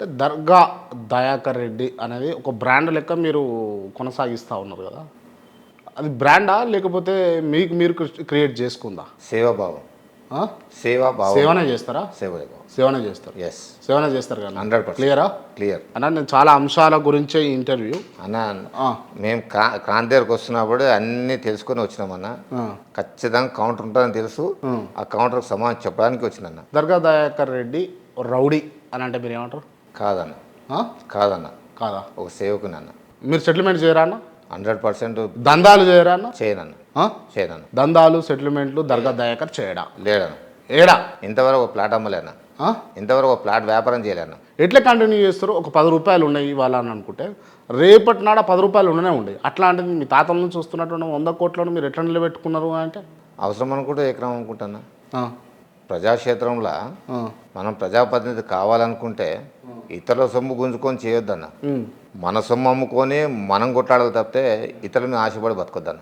అంటే దర్గా దయాకర్ రెడ్డి అనేది ఒక బ్రాండ్ లెక్క మీరు కొనసాగిస్తూ ఉన్నారు కదా. అది బ్రాండా లేకపోతే మీకు మీరు క్రియేట్ చేసుకుందా? సేవాభావం సేవనే చేస్తారా? సేవాభావం సేవనే చేస్తారు. ఎస్ సేవనే చేస్తారు కదా. Hundred percent. క్లియరా క్లియర్ అన్న నేను చాలా అంశాల గురించే ఇంటర్వ్యూ. అన్న మేము కా క్రాంతి దగ్గరకు వస్తున్నప్పుడు అన్నీ తెలుసుకొని వచ్చినామన్న. ఖచ్చితంగా కౌంటర్ ఉంటుందని తెలుసు. ఆ. కౌంటర్కి సమాధానం చెప్పడానికి వచ్చిందన్న దర్గా దయాకర్ రెడ్డి రౌడీ అని అంటే మీరు ఏమంటారు? కాదన్న? కాదన్న. కాదా? ఒక సేవకుని అన్న మీరు సెటిల్మెంట్ చేయరా అన్న? హండ్రెడ్ పర్సెంట్ దందాలు చేయరా అన్న? చేయనన్న? చేయనన్న. దందాలు సెటిల్మెంట్లు దర్గా దయాకర్ చేయడా? లేడన్న ఏడా? ఇంతవరకు ఒక ప్లాట్ అమ్మలేనా? ఇంతవరకు ఒక ప్లాట్ వ్యాపారం చేయలేనా ఎట్లా కంటిన్యూ చేస్తారు? ఒక పది రూపాయలు ఉన్నాయి ఇవాళ అని అనుకుంటే రేపటి నాడ పది రూపాయలు ఉండనే ఉండేవి అట్లాంటిది మీ తాతల నుంచి వస్తున్నటువంటి వంద కోట్లను మీరు ఎట్లా నిలబెట్టుకున్నారు అంటే? అవసరం అనుకుంటే ఎకరం అనుకుంటానా ప్రజాక్షేత్రంలో మనం ప్రజాప్రతినిధి కావాలనుకుంటే ఇతరుల సొమ్ము గుంజుకొని చేయొద్దన్న. మన సొమ్ము అమ్ముకొని మనం కొట్లాడాలి తప్పితే ఇతరుల మీద ఆశపడి బతకొద్దన్న